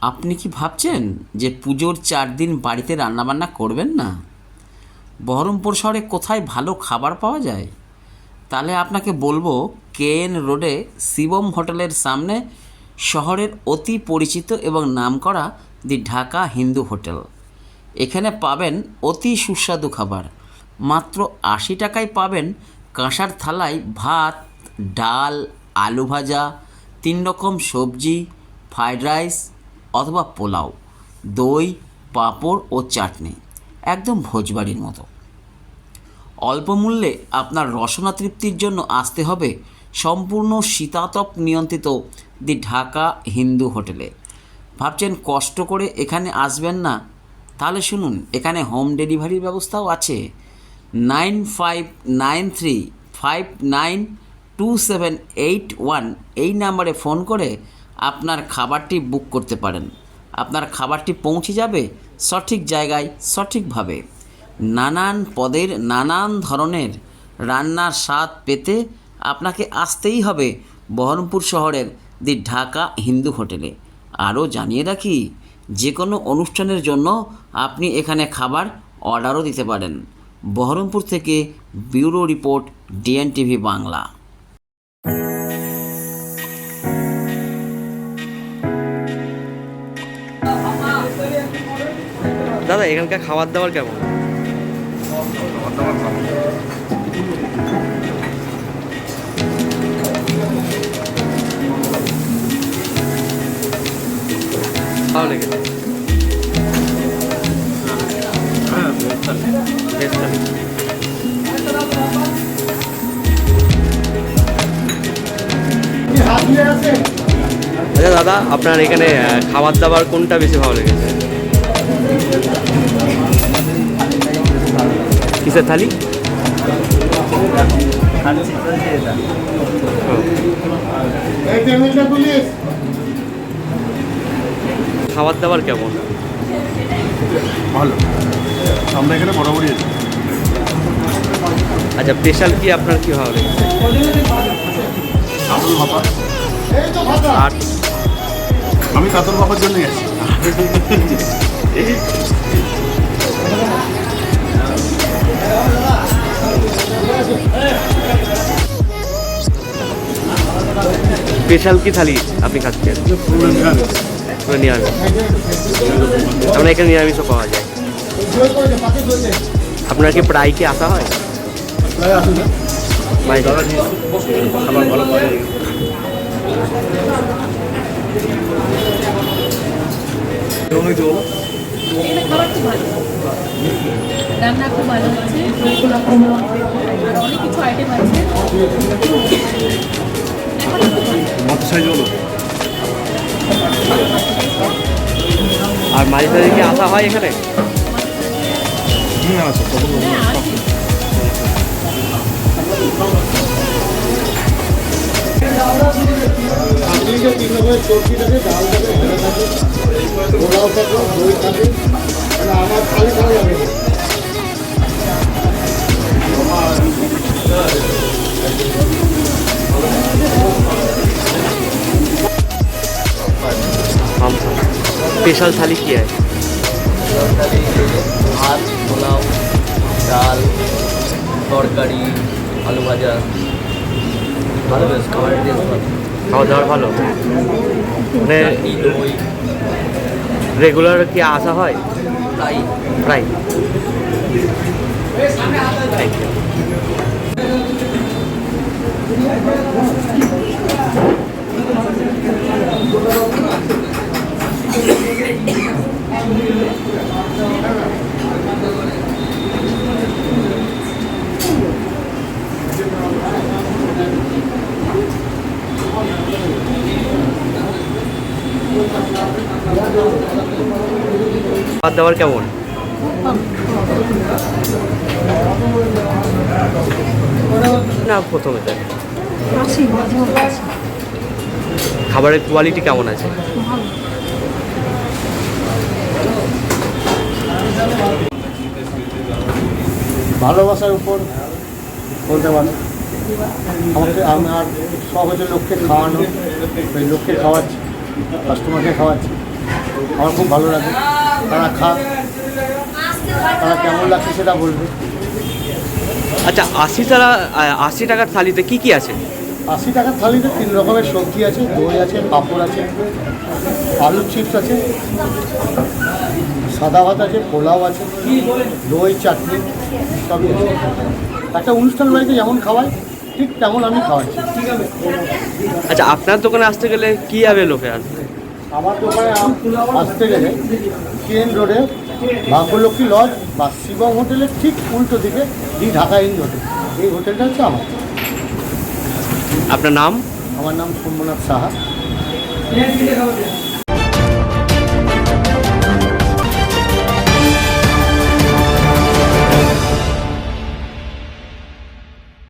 আপনি কি ভাবছেন যে পুজোর চার দিন বাড়িতে রান্নাবান্না করবেন না? বহরমপুর শহরে কোথায় ভালো খাবার পাওয়া যায়? তাহলে আপনাকে বলব, কেএন রোডে শিবম হোটেলের সামনে শহরের অতি পরিচিত এবং নামকরা দি ঢাকা হিন্দু হোটেল। এখানে পাবেন অতি সুস্বাদু খাবার। মাত্র আশি টাকায় পাবেন কাঁসার থালায় ভাত, ডাল, আলু ভাজা, তিন রকম সবজি, ফ্রাইড রাইস অথবা পোলাও, দই, পাঁপড় ও চাটনি, একদম ভোজবাড়ির মতো। অল্প মূল্যে আপনার রসনা তৃপ্তির জন্য আসতে হবে সম্পূর্ণ শীতাতপ নিয়ন্ত্রিত দি ঢাকা হিন্দু হোটেলে। ভাবছেন কষ্ট করে এখানে আসবেন না? তাহলে শুনুন, এখানে হোম ডেলিভারির ব্যবস্থাও আছে। Nine five nine three five nine two seven eight one এই নাম্বারে ফোন করে আপনার খাবারটি বুক করতে পারেন। আপনার খাবারটি পৌঁছে যাবে সঠিক জায়গায়, সঠিকভাবে। নানান পদের নানান ধরনের রান্নার স্বাদ পেতে আপনাকে আসতেই হবে বহরমপুর শহরের দি ঢাকা হিন্দু হোটেলে। আরও জানিয়ে রাখি যে কোনো অনুষ্ঠানের জন্য আপনি এখানে খাবার অর্ডারও দিতে পারেন। বহরমপুর থেকে ব্যুরো রিপোর্ট, ডিএনটিভি বাংলা। দাদা, এখানকার খাবার দাবার কেমন? ভালো আচ্ছা দাদা, আপনার এখানে খাবার দাবার কোনটা বেশি ভালো লেগেছে? কিসের থালি খাবার দাবার কেমন? ভালো। আমরা এখানে বরাবরই আছি। আচ্ছা স্পেশাল কি আপনার কি আর আমি কাতল ভাপার জন্যই আছি স্পেশাল কি থালি আপনি খাচ্ছেন? পুরো নিরামিষ। পুরো আমরা এখানে নিরামিষও পাওয়া যায়। আপনার কি প্রায় কি আসা হয়? ভালো। রান্না খুব ভালো হচ্ছে আর অনেক কিছু আইটেম আছে। আর মাঝে সাঝে কি আসা হয় এখানে? হ্যাঁ আছে আপনি যে তিন রকমের সবজি থাকে ডাল থাকে ভাজা থাকে পোলাও থাকে দই থাকে মানে আমার খালি ভালো লাগে স্পেশাল থালি কি হয়? ভাত পোলাও ডাল তরকারি আলু ভাজা। ভালো বেশ খাবারের টেস্ট ভালো। খাওয়া দাওয়ার ভালো? মানে রেগুলার কি আসা হয়? প্রায় থ্যাংক ইউ খাবার দাবার কেমন? না প্রথমে খাবারের কোয়ালিটি কেমন আছে? ভালোবাসার উপর বলতে পারে। আমাকে আমার সব হচ্ছে লোককে খাওয়ানো ওই লোককে খাওয়াচ্ছি কাস্টমারকে খাওয়াচ্ছি। আমার খুব ভালো লাগে। তারা খা তারা কেমন লাগছে সেটা বলবে। আচ্ছা আশি টাকা আশি টাকার থালিতে কি কি আছে? আশি টাকার থালিতে তিন রকমের সবজি আছে দই আছে পাঁপড় আছে আলুর চিপস আছে সাদা ভাত আছে পোলাও আছে দই চাটনি সবই আছে। একটা অনুষ্ঠান বাড়িতে যেমন খাওয়ায় ঠিক তেমন আমি খাওয়াচ্ছি। আচ্ছা আপনার দোকানে আসতে গেলে কি হবে লোকে আসবে আমার দোকানে আসতে গেলে কেন রোডে ভাগ্যলক্ষ্মী লজ বা শিবম হোটেলের ঠিক উল্টো দিকে দি ঢাকা ইন হোটেল। এই হোটেলটা হচ্ছে আমার। আপনার নাম? আমার নাম সোমনাথ সাহা।